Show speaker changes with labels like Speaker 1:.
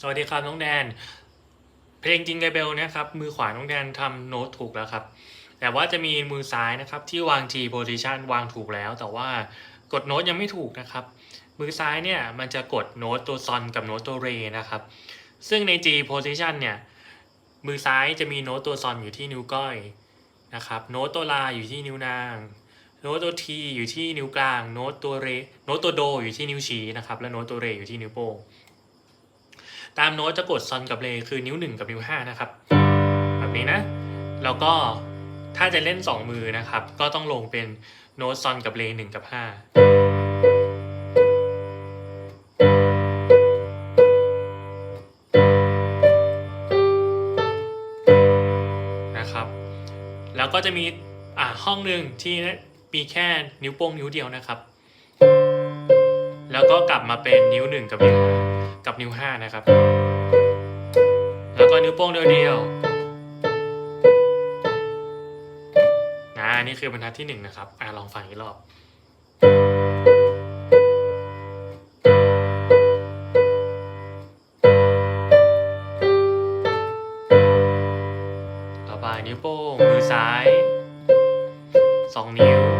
Speaker 1: สวัสดีครับน้องแดน เพลงจิงเกเบลนะครับมือขวาน้องแดนทำโน้ตถูกแล้วครับ แต่ว่าจะมีมือซ้ายนะครับที่วาง G position วางถูกแล้ว แต่ว่ากดโน้ตยังไม่ถูกนะครับ มือซ้ายเนี่ยมันจะกดโน้ตตัวซอนกับโน้ตตัวเรนะครับ ซึ่งใน G position เนี่ยมือซ้ายจะมีโน้ตตัวซอนอยู่ที่นิ้วก้อยนะครับ โน้ตตัวลาอยู่ที่นิ้วนาง โน้ตตัวทีอยู่ที่นิ้วกลาง โน้ตตัวเร โน้ตตัวโดอยู่ที่นิ้วชี้นะครับ และโน้ตตัวเรอยู่ที่นิ้วโป้ง ตามโน้ตจะกดซอนกับเรคือนิ้วหนึ่งกับนิ้วห้านะครับ แบบนี้นะ แล้วก็ถ้าจะเล่นสองมือนะครับ ก็ต้องลงเป็นโน้ตซอนกับเรหนึ่งกับห้านะครับ แล้วก็จะมีอ่าห้องหนึ่งที่มีแค่นิ้วโป้งนิ้วเดียวนะครับ แล้วก็กลับมาเป็นนิ้วหนึ่งกับนิ้ว กับนิ้วห้านะครับ แล้วก็นิ้วโป้งเดียวๆนะนี่คือบรรทัดที่หนึ่งนะครับ อ่าลองฟังอีกรอบต่อไปนิ้วโป้งมือซ้ายสองนิ้ว